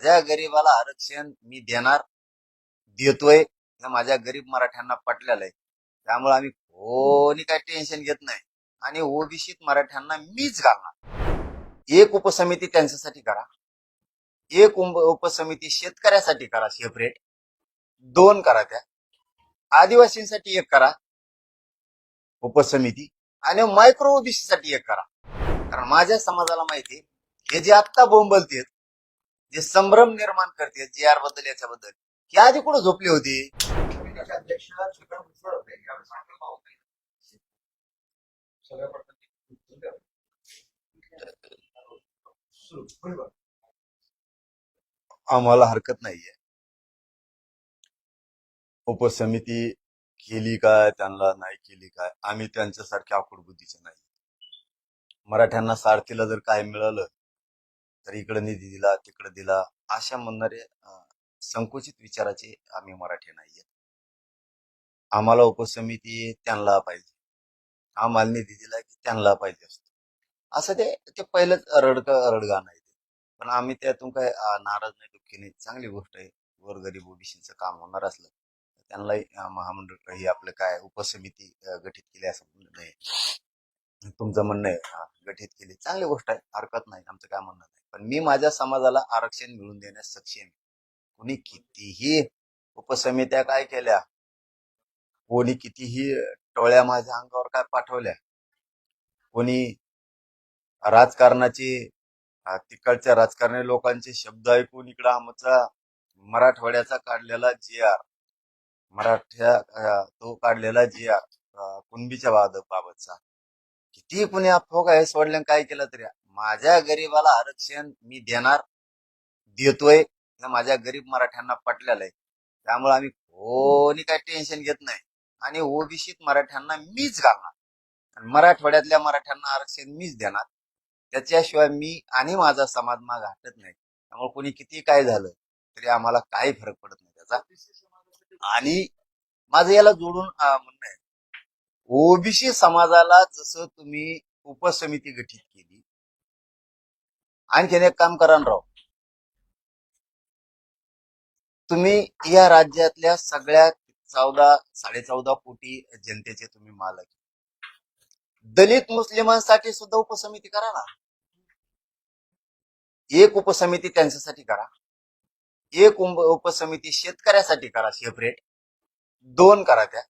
माझ्या गरीबाला आरक्षण मी देणार देतोय हे माझ्या गरीब मराठ्यांना पटलेलं आहे. त्यामुळे आम्ही कोणी काही टेन्शन घेत नाही. आणि ओबीसीत मराठ्यांना मीच घालणार. एक उपसमिती त्यांच्यासाठी करा. एक उप- उपसमिती शेतकऱ्यासाठी करा सेपरेट दोन करा त्या. आदिवासींसाठी एक करा. उपसमिती. आणि मायक्रो ओबीसी साठी एक करा. कारण माझ्या समाजाला माहिती हे जे आत्ता बोंबलतेत जे संभ्रम निर्माण करते जे आरबद्दल याच्याबद्दल. की आधी कुठं झोपली होती? आम्हाला हरकत नाहीये. उपसमिती केली काय त्यांना नाही केली काय आम्ही त्यांच्यासारखे आकुड बुद्धीचे नाही. मराठ्यांना सारथीला जर काय मिळालं तर इकडं निधी दिला तिकडं दिला अशा म्हणणारे संकुचित विचाराचे आम्ही मराठी नाहीये आम्हाला उपसमिती त्यांना पाहिजे. आम्हाला निधी दिला की त्यांना पाहिजे असतो. असं ते ते पहिलंच रडक रडगा नाही पण आम्ही त्यातून काय नाराज नाही दुःखी नाही. चांगली गोष्ट आहे. गोरगरीब ओबीसीचं काम होणार असलं त्यांना त्यांनाही महामंडळ ही आपलं काय उपसमिती गठीत केली असं म्हणणं आहे तुमचं म्हणणं आहे गठीत केली. चांगली गोष्ट आहे. हरकत नाही. आमचं काय म्हणणं नाही. पण मी माझ्या समाजाला आरक्षण मिळवून देण्यास सक्षम कोणी कुणी कितीही उपसमित्या काय केल्या कोणी कितीही टोळ्या माझ्या अंगावर काय पाठवल्या कोणी राजकारणाची तिकडच्या राजकारणी लोकांचे शब्द ऐकून इकडं आमचा मराठवाड्याचा काढलेला जी आर मराठ्या तो काढलेला जी आर कुणबीच्या बाब- बाबतचा किती कुणी अफवा काय सोडल्या काय केलं तरी. माझ्या गरीबाला आरक्षण मी देणार देतोय हे माझ्या गरीब मराठ्यांना पटलेलं आहे. त्यामुळे आम्ही कोणी काही टेन्शन घेत नाही. आणि ओबीसीत मराठ्यांना मीच घालणार. आणि मराठवाड्यातल्या मराठ्यांना आरक्षण मीच देणार. त्याच्याशिवाय मी आणि माझा समाज माग हटत नाही. त्यामुळे कोणी किती काय झालं तरी आम्हाला काही फरक पडत नाही त्याचा. आणि माझं याला जोडून म्हणणं आहे. ओबीसी समाजाला जसं तुम्ही उपसमिती गठीत केली आणखीन एक काम करा ना राव. तुम्ही या राज्यातल्या सगळ्या चौदा साडे चौदा कोटी जनतेचे तुम्ही मालक. दलित मुस्लिमांसाठी सुद्धा उपसमिती करा ना. एक उपसमिती त्यांच्यासाठी करा. एक उपसमिती शेतकऱ्यासाठी करा सेपरेट दोन करा त्या.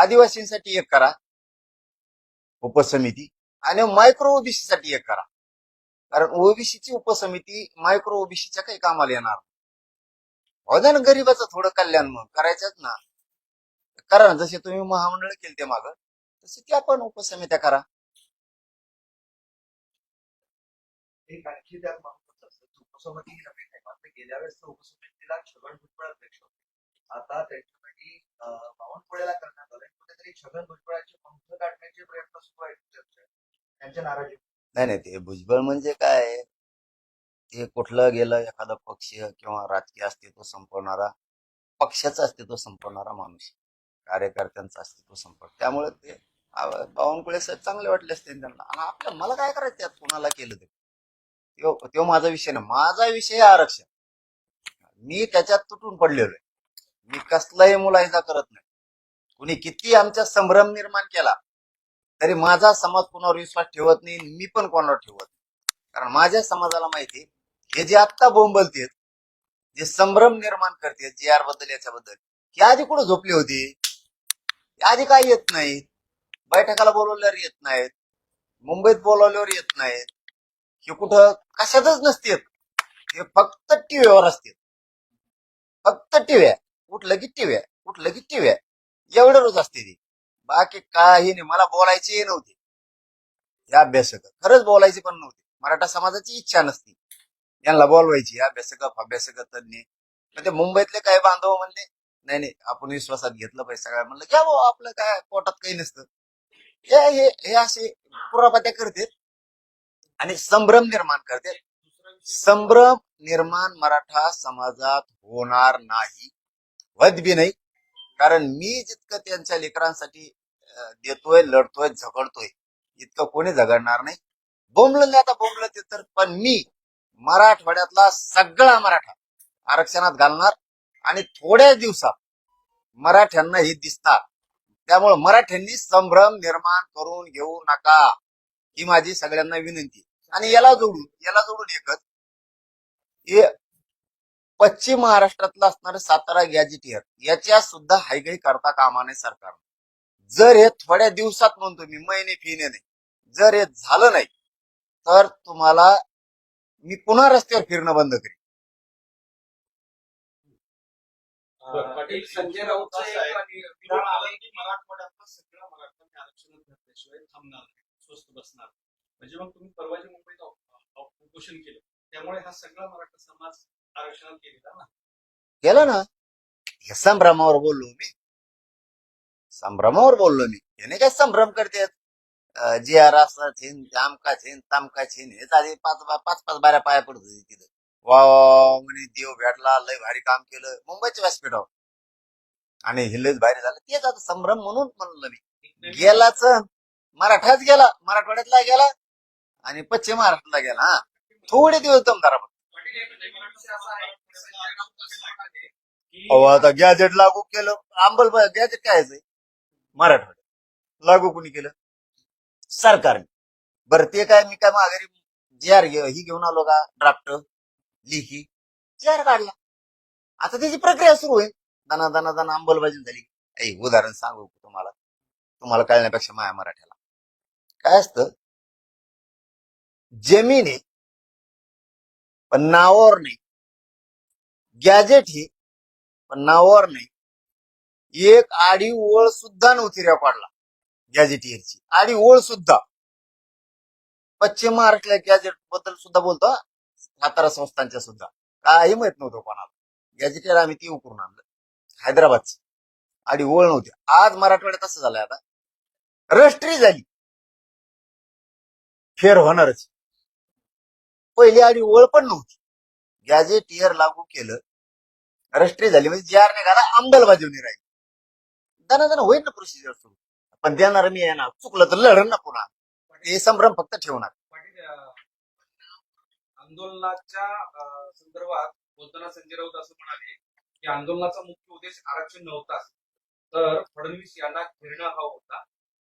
आदिवासींसाठी एक करा. उपसमिती. आणि मायक्रो ओबीसीसाठी एक करा. कारण ओबीसीची उपसमिती मायक्रो ओबीसीच्या काही कामाला येणार. हो द्या ना गरीबाचं थोडं कल्याण मग करायचंच ना. करा ना जसे तुम्ही महामंडळ केले ते माग तसे त्या पण उपसमित्या करा. एक आणखी त्यात महत्वाचं असतं उपसमिती नवीन आहे मात्र गेल्या वेळेस तर उपसमितीला छगन भुजबळ अध्यक्ष होते. आता त्यांच्यासाठी अं, बावनकुळेला करण्यात आलं कुठेतरी छगन भुजबळाचे पंख काढण्याचे प्रयत्न सुरू आहेत त्यांच्या नाराजी नाही नाही ते भुजबळ म्हणजे काय ते कुठलं गेलं एखादा पक्ष किंवा राजकीय अस्तित्व संपवणारा पक्षाचं अस्तित्व संपवणारा माणूस कार्यकर्त्यांचं अस्तित्व संपव त्यामुळे ते बावनकुळे साहेब चांगले वाटले असते त्यांना. आणि आपल्या मला काय करायचं त्यात कोणाला केलं ते? त्यो माझा विषय नाही. माझा विषय आरक्षण. मी त्याच्यात तुटून पडलेलो आहे. मी कसलाही मुलाहिजा करत नाही. कुणी किती आमच्या संभ्रम निर्माण केला तरी माझा समाज कोणावर विश्वास ठेवत नाही मी पण कोणावर ठेवत कारण माझ्या समाजाला माहिती हे जे आत्ता बोंबलतेत जे संभ्रम निर्माण करते जे आरबद्दल याच्याबद्दल हे आधी कुठं झोपली होती? आधी काय येत नाहीत बैठकाला बोलवल्यावर येत नाहीत मुंबईत बोलवल्यावर येत नाहीत. हे कुठं कशातच नसतेत. हे फक्त टीव्हीवर असते फक्त टीव्या टीव्ही की टीव्या उठलं की टीव्या एवढं रोज असते ती. बाकी काही नाही. मला बोलायची नव्हती. या अभ्यासक. खरंच बोलायची पण नव्हती. मराठा समाजाची इच्छा नसती. यांना बोलवायची. अभ्यासक अभ्यासक तज्ञ. पण ते मुंबईतले काही बांधव म्हणले नाही नाही आपण विश्वासात घेतलं पाहिजे. सगळ्या म्हणलं घ्या भाऊ आपलं काय पोटात काही नसतं. हे हे हे असे पुरापात्या करतात आणि संभ्रम निर्माण करते संभ्रम निर्माण मराठा समाजात होणार नाही. वध बी नाही. कारण मी जितकं त्यांच्या लेकरांसाठी देतोय लढतोय झगडतोय. इतकं कोणी झगडणार नाही. बोंबलं नाही आता बोंबलं ते तर पण मी मराठवाड्यातला सगळा मराठा आरक्षणात घालणार आणि थोड्या दिवसात मराठ्यांना हे दिसतात त्यामुळे मराठ्यांनी संभ्रम निर्माण करून घेऊ नका ही माझी सगळ्यांना विनंती. आणि याला जोडून याला जोडून एकच हे पश्चिम महाराष्ट्रातलं असणारं सातारा गॅजिटियर याच्या सुद्धा हायगाई करता कामा नये सरकार जर हे थोड्या दिवसात म्हणतो मी महिने फिने नाही. जर हे झालं नाही तर तुम्हाला मी पुन्हा रस्त्यावर फिरणं बंद करेन. पाटील संजय मराठवाड्यातला सगळा आरक्षण थांबणार स्वस्त बसणार. म्हणजे मग तुम्ही परवाच्या मुंबईत अ- अ- उपोषण केलं. त्यामुळे हा सगळा मराठा समाज आरक्षणात गेलेला ना. केलं ना? हे संभ्रमावर बोललो मी. संभ्रमावर बोललो मी. याने काय संभ्रम करतेत जी आर असणार छिन आमका छिन तामका छिन हेच आधी पाच पाच पाच बाऱ्या पाया पडत होती तिथं. वा म्हणे देव भेटला लय भारी काम केलं. मुंबईच्या व्यासपीठावर आणि हे लयच भारी झालं. तेच आता संभ्रम म्हणून म्हणलं मी. गेलाच मराठाच गेला. मराठवाड्यातला गेला आणि पश्चिम महाराष्ट्रातला गेला हा. थोडे दिवस दमदारा अहो आता गॅजेट लागू केलं. अंबल गॅजेट काय आहे मराठवाड्यात लागू कोणी केलं? सरकारने. बरं ते काय मी काय माघारी जी आर ही घेऊन आलो का? ड्राफ्ट लिखी. जी आर काढला. आता त्याची प्रक्रिया सुरू होईल. दाना दाना दाना अंमलबाजी झाली. ऐ उदाहरण सांगू तुम्हाला? तुम्हाला कळण्यापेक्षा माया मराठ्याला. काय असतं? जमीन आहे पण नावावर नाही. गॅजेट ही पण नावावर नाही. एक आडी ओळ सुद्धा नव्हती रेकॉर्डला गॅजेटियरची आडी ओळ सुद्धा. पश्चिम महाराष्ट्रातल्या गॅजेटबद्दल सुद्धा बोलतो सातारा संस्थांच्या सुद्धा. काही माहीत नव्हतं कोणाला. गॅजेटियर आम्ही ती उकरून आणलं. हैदराबादची. आडी ओळ नव्हती. आज मराठवाड्यात असं झालंय आता. रजिस्ट्री झाली. फेर होणारच. पहिली आडी ओळ पण नव्हती. गॅजेटियर लागू केलं. रजिस्ट्री झाली. म्हणजे जी आर निघाला अंमलबजावणी राहील. दना होईल ना प्रोसिजर सुरू. पण देणार मी येणार चुकलं तर लढण ना पुन्हा. हे संभ्रम फक्त ठेवणार. आंदोलनाच्या संदर्भात बोलताना संजय राऊत असं म्हणाले की आंदोलनाचा मुख्य उद्देश आरक्षण नव्हताच तर फडणवीस यांना घेरणं हा होता.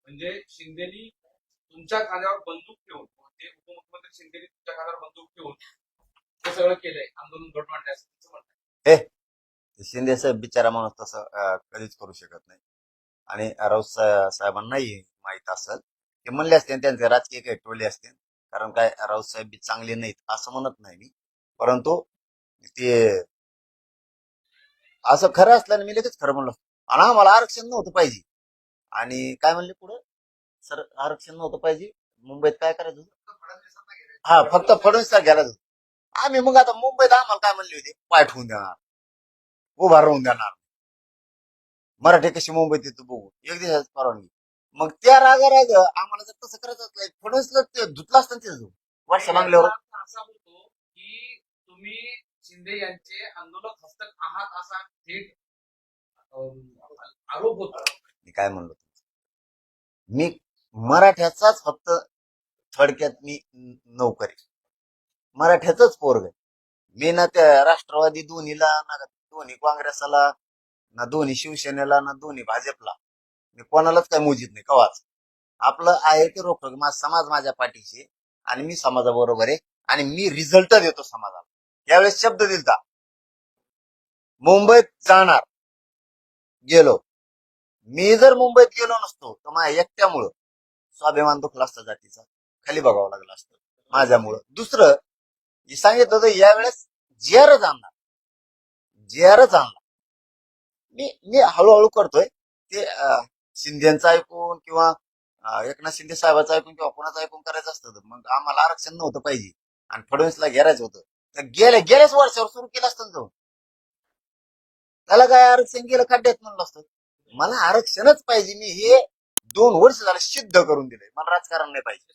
म्हणजे शिंदेनी तुमच्या खांद्यावर बंदूक ठेवून म्हणजे उपमुख्यमंत्री शिंदेनी तुमच्या खांद्यावर बंदूक ठेवून हे सगळं केलंय आंदोलन घडून आणण्यासाठी. शिंदे साहेब बिचारा माणूस तसं कधीच करू शकत नाही. आणि राऊत साहेबांनाही माहीत असेल ते म्हणले असते त्यांचे राजकीय काही टोले असते कारण काय राऊत साहेब बी चांगले नाहीत असं म्हणत नाही मी. परंतु ते असं खरं असल्याने मी लगेच खरं म्हणलं. आणि आम्हाला आरक्षण नव्हतं पाहिजे. आणि काय म्हणले पुढे? सर आरक्षण नव्हतं पाहिजे. मुंबईत काय करायचं होतं? हा फक्त फडणवीसला घ्यायला आम्ही मग आता मुंबईत आम्हाला काय म्हणले होते? पाठवून देणार उभा राहून देणार. मराठी कशी मुंबईत येतो बघू. एक दिवसाची परवानगी. मग त्या रागा राग आम्हाला जर तसं करायचं असलं फडणवीसला ते धुतला असतं तिथं वर्ष मागल्यावर. असा होतो की तुम्ही शिंदे यांचे आंदोलक हस्तक आहात असा थेट आरोप होता. मी काय म्हणलो मी मराठ्याचाच फक्त थडक्यात मी नोकरी. मराठ्याच पोरग मी ना त्या राष्ट्रवादी दोन्हीला ना दोन्ही काँग्रेसला ना दोन्ही शिवसेनेला ना दोन्ही भाजपला. मी कोणालाच काय मोजित नाही कवाच. आपलं आहे ते रोख माझा समाज माझ्या पाठीशी आणि मी समाजाबरोबर आहे आणि मी रिझल्ट देतो समाजाला. यावेळेस शब्द दिलता. मुंबईत जाणार. गेलो. मी जर मुंबईत गेलो नसतो तर माझ्या एकट्यामुळं स्वाभिमान दुखला असता जातीचा. खाली बघावं लागलं असतं. माझ्यामुळं. दुसरं सांगितलं तर यावेळेस जेरच आणणार जेरच आणला. मी मी हळूहळू करतोय. ते शिंदेचं ऐकून किंवा एकनाथ शिंदे साहेबाचं ऐकून किंवा कोणाचं ऐकून करायचं असतं तर मग आम्हाला आरक्षण नव्हतं पाहिजे. आणि फडणवीसला घेरायचं होतं. तर गेल्या गेल्याच वर्षावर सुरू केलं असतं ना जाऊन. त्याला काय आरक्षण गेलं खड्ड्यात म्हणलं असतं. मला आरक्षणच पाहिजे. मी हे दोन वर्ष झालं सिद्ध करून दिलंय. मला राजकारण नाही पाहिजे.